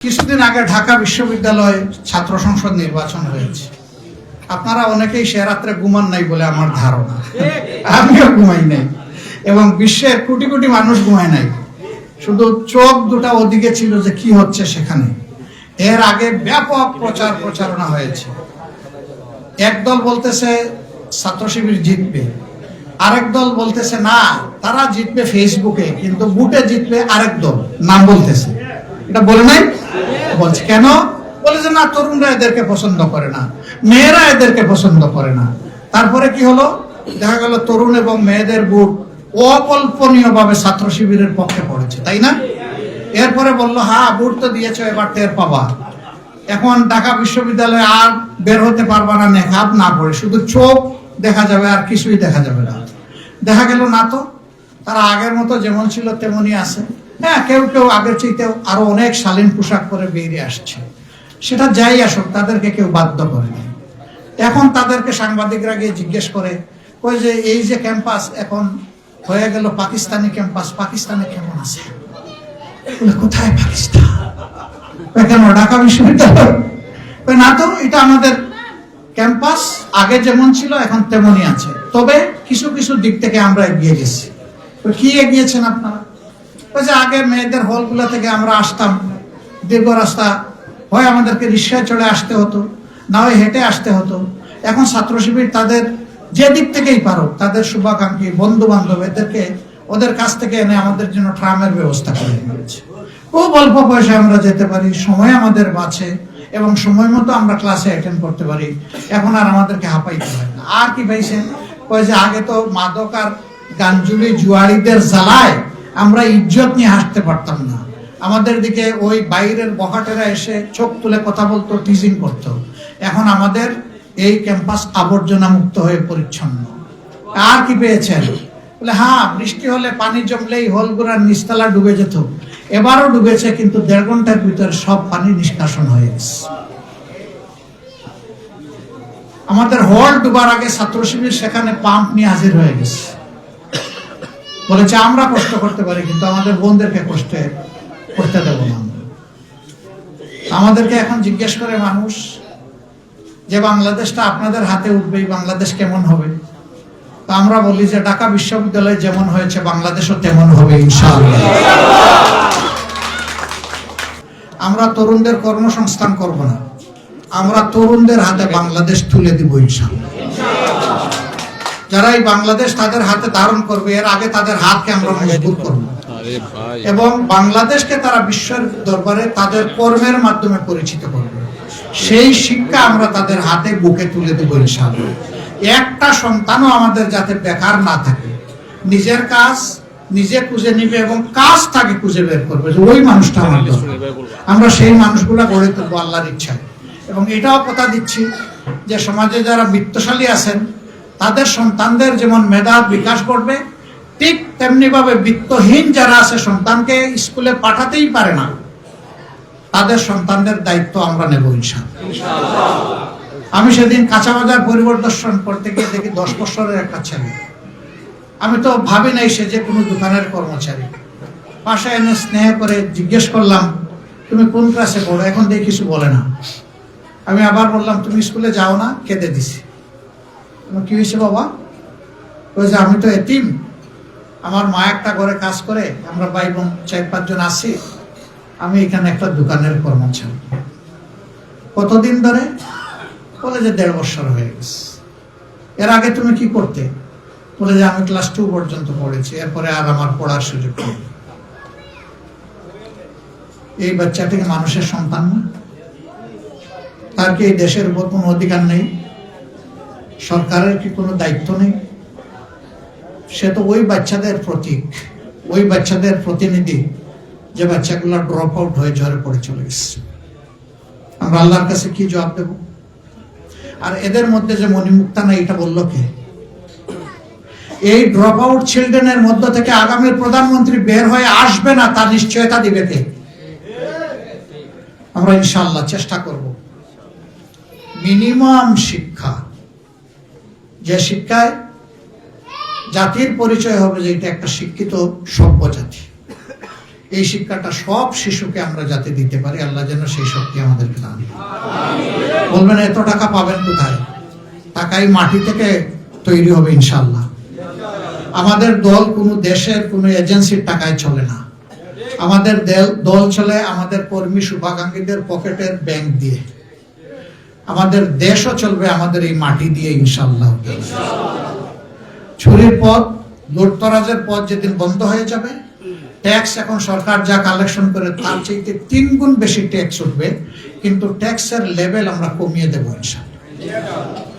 কিছুদিন আগে ঢাকা বিশ্ববিদ্যালয়ে ছাত্র সংসদ নির্বাচন হয়েছে। আপনারা অনেকেই সে রাত্রে ঘুমান নাই বলে আমার ধারণা। আমিও ঘুমাই নাই। এবং বিশ্বের কোটি কোটি মানুষ ঘুমায় নাই। শুধু চোখ দুটা ওদিকে ছিল যে কি হচ্ছে সেখানে। এর আগে ব্যাপক প্রচার প্রচারণা হয়েছে। একদল বলতেছে ছাত্র শিবির জিতবে। আরেক দল বলতেছে, না, তারা জিতবে ফেসবুকে কিন্তু বুটে জিতবে আরেক দল। নাম বলতেছে। এটা বলে নাই? বলছে, কেন? বলে যে না, তরুণরা এদেরকে পছন্দ করে না, মেয়েরা এদেরকে পছন্দ করে না। তারপরে কি হলো? দেখা গেল তরুণ এবং মেয়েদের বুট অকল্পনীয় ভাবে ছাত্র শিবিরের পক্ষে পড়েছে, তাই না? এরপরে বলল হ্যাঁ বুট তো দিয়েছ, এবার টের পাবা। এখন ঢাকা বিশ্ববিদ্যালয়ে আর বের হতে পারবা না নেকাব না পড়ে। শুধু চোখ দেখা যাবে আর কিছুই দেখা যাবে না। দেখা গেল, না তো, তারা আগের মতো যেমন ছিল, তেমনই আছে। হ্যাঁ কেউ কেউ আগের চাইতেও আরও অনেক শালীন পোশাক পরে বেরিয়ে আসছে। সেটা যাই আসুক তাদেরকে কেউ বাধ্য করেনি এখন তাদেরকে সাংবাদিকরা গিয়ে জিজ্ঞেস করে কই যে এই যে ক্যাম্পাস এখন হয়ে গেল পাকিস্তানি ক্যাম্পাস পাকিস্তানে কেমন আছে? কোথায় পাকিস্তান? কেন ঢাকা বিশ্ববিদ্যালয়? না তো এটা আমাদের ক্যাম্পাস আগে যেমন ছিল এখন তেমনই আছে। তবে কিছু কিছু দিক থেকে আমরা এগিয়ে গেছি। কই, কি এগিয়েছেন আপনারা? যে আগে মেয়েদের হলগুলো থেকে আমরা আসতাম দীর্ঘ রাস্তা, হয় আমাদেরকে রিক্সায় চড়ে আসতে হতো, না হয় হেঁটে আসতে হতো। এখন ছাত্র শিবির তাদের যে দিক থেকেই পারো তাদের শুভাকাঙ্ক্ষী বন্ধু বান্ধব এদেরকে, ওদের কাছ থেকে এনে আমাদের জন্য ট্রামের ব্যবস্থা করে দিয়েছে খুব অল্প পয়সায় আমরা যেতে পারি, সময় আমাদের বাঁচে এবং সময় মতো আমরা ক্লাসে অ্যাটেন্ড করতে পারি। এখন আর আমাদেরকে হাঁপাইতে হয় না। আর কি পাইছে কয় যে আগে তো মাদক আর গাঞ্জুলি জুয়ারিদের জ্বালায় আমরা ইজ্জত নিয়ে হাসতে পারতাম না। আমাদের দিকে ওই বাইরের বখাটেরা এসে চোখ তুলে কথা বলতো টিজিং করতো। এখন আমাদের এই ক্যাম্পাস আবর্জনা মুক্ত হয়ে পরিচ্ছন্ন। আর কি পেয়েছেন? বলে হ্যাঁ বৃষ্টি হলে পানি জমলেই হলগুড়ার নিচতলা ডুবে যেত। এবারও ডুবেছে, কিন্তু দেড় ঘণ্টার ভিতরে সব পানি নিষ্কাশন হয়ে গেছে। আমাদের হল ডুবার আগে ছাত্র শিবির সেখানে পাম্প নিয়ে হাজির হয়ে গেছে। বলেছে, আমরা কষ্ট করতে পারি, কিন্তু আমাদের বোনদেরকে কষ্ট করতে দেবো না আমাদেরকে এখন জিজ্ঞেস করে মানুষ যে, বাংলাদেশটা আপনাদের হাতে উঠবে বাংলাদেশ কেমন হবে? তো আমরা বলি যে, ঢাকা বিশ্ববিদ্যালয় যেমন হয়েছে, বাংলাদেশও তেমন হবে, ইনশাআল্লাহ। আমরা তরুণদের কর্মসংস্থান করব না। আমরা তরুণদের হাতে বাংলাদেশ তুলে দিব, ইনশাআল্লাহ। যারা এই বাংলাদেশ তাদের হাতে ধারণ করবে এর আগে তাদের হাতকে আমরা মজবুত করব। এবং বাংলাদেশকে তারা বিশ্বের দরবারে তাদের কর্মের মাধ্যমে পরিচিত করবে। সেই শিক্ষা আমরা তাদের হাতে বুকে তুলে দেবো ইনশাআল্লাহ। একটা সন্তানও আমাদের যাতে বেকার না থাকে। নিজের কাজ নিজে খুঁজে নিবে এবং কাজ তাকে খুঁজে বের করবে ওই মানুষটা আমার দরকার। আমরা সেই মানুষগুলা গড়ে তুলবো আল্লাহর ইচ্ছায়। এবং এটাও কথা দিচ্ছি যে সমাজে যারা বৃত্তশালী আছেন তাদের সন্তানদের যেমন মেধা বিকাশ করবে ঠিক তেমনি ভাবে বিত্তহীন যারা আছে সন্তানকে স্কুলে পাঠাতেই পারে না, তাদের সন্তানদের দায়িত্ব আমরা নেব ইনশাআল্লাহ। আমি সেদিন কাঁচা বাজার পরিদর্শন করতে গিয়ে দেখি দশ বছরের একটা ছেলে। আমি তো ভাবি নাই সে যে কোনো দোকানের কর্মচারী। পাশে এনে স্নেহ করে জিজ্ঞেস করলাম, তুমি কোন ক্লাসে পড়ো? এখন দেখি কিছু বলে না। আমি আবার বললাম, তুমি স্কুলে যাও না, কেঁদে দিছি। আমি, কি হয়েছে বাবা? যে আমি তো এতিম। আমার মা একটা ঘরে কাজ করে আমরা ভাই বোন চার পাঁচজন আছি। আমি এখানে একটা দোকানের কর্মচারী। কতদিন ধরে? বলে যে দেড় বছর হয়ে গেছে। এর আগে তুমি কি করতে? বলে যে আমি ক্লাস টু পর্যন্ত পড়েছি এরপরে আর আমার পড়ার সুযোগ নেই। এই বাচ্চাটিকে মানুষের সন্তান না। তার কি এই দেশের উপর কোনো অধিকার নেই? সরকারের কি কোনো দায়িত্ব নেই? সে তো ওই বাচ্চাদের প্রতীক, ওই বাচ্চাদের প্রতিনিধি যে বাচ্চাগুলো ড্রপ আউট হয়ে ঝরে পড়ে চলে গেছে। আমরা আল্লাহর কাছে কি জবাব দেব? আর এদের মধ্যে যে মণিমুক্তা না, এটা বলল কে? এই ড্রপ আউট চিলড্রেনের মধ্য থেকে আগামীর প্রধানমন্ত্রী বের হয়ে আসবে না তার নিশ্চয়তা দিবে কে? আমরা ইনশাল্লাহ চেষ্টা করব। মিনিমাম শিক্ষা। যে শিক্ষায় জাতির পরিচয় হবে যে এটা একটা শিক্ষিত সভ্য জাতি। এই শিক্ষাটা সব শিশুকে আমরা যাতে দিতে পারি, আল্লাহ যেন সেই শক্তি আমাদেরকে দান। বলবেন, এত টাকা পাবেন কোথায়? টাকাই মাটি থেকে তৈরি হবে ইনশাল্লাহ আমাদের দল কোনো দেশের কোনো এজেন্সির টাকায় চলে না। আমাদের দল চলে আমাদের কর্মী, শুভাকাঙ্ক্ষীদের পকেটের ব্যাংক দিয়ে। আমাদের দেশও চলবে আমাদের এই মাটি দিয়ে ইনশাল্লাহ ছুরির পথ, লুটতরাজের পথ যেদিন বন্ধ হয়ে যাবে ট্যাক্স এখন সরকার যা কালেকশন করে তার চাইতে তিন গুণ বেশি ট্যাক্স উঠবে, কিন্তু ট্যাক্সের লেভেল আমরা কমিয়ে দেবো ইনশাল্লাহ